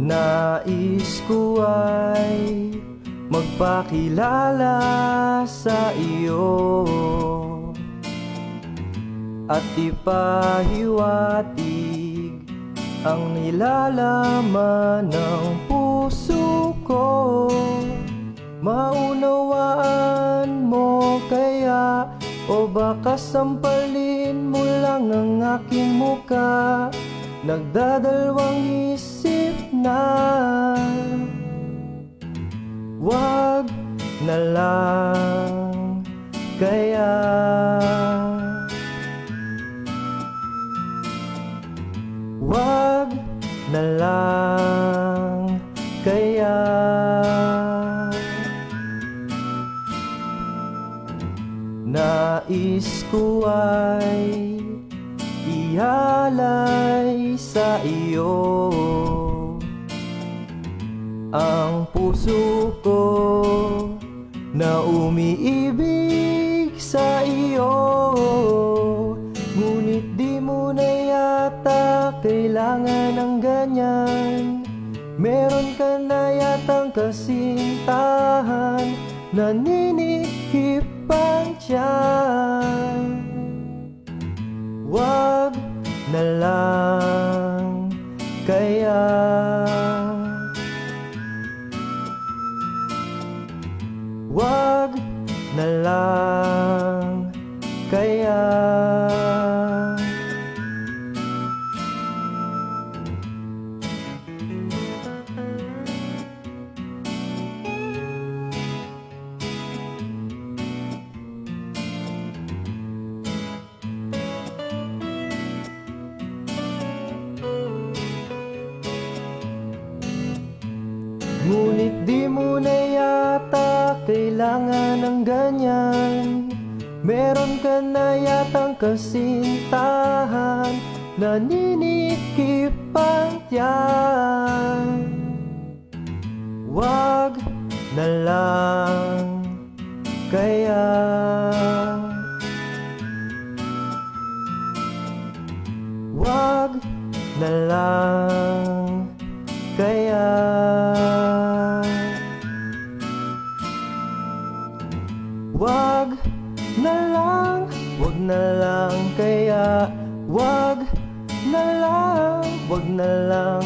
Nais ko ay magpakilala sa iyo. At ipahiwatig ang nilalaman ng puso ko. Maunawaan mo kaya o baka sampalin mo lang ang aking muka Nagdadalawang isip na Wag na lang kaya. Wag na lang kaya. Nais ko ay sa iyo Ang puso ko na umiibig sa iyo. Ngunit di mo na yata kailangan ng ganyan. Meron ka na yatang kasintahan Naninihip ang tiyan. Wag na lang Wag na lang kaya. Ngunit di kailangan ng ganyan. Meron ka na yatang kasintahan. Naninikip ang tiyan Wag na lang. Kaya Wag na lang na lang kaya Wag na lang, wag na lang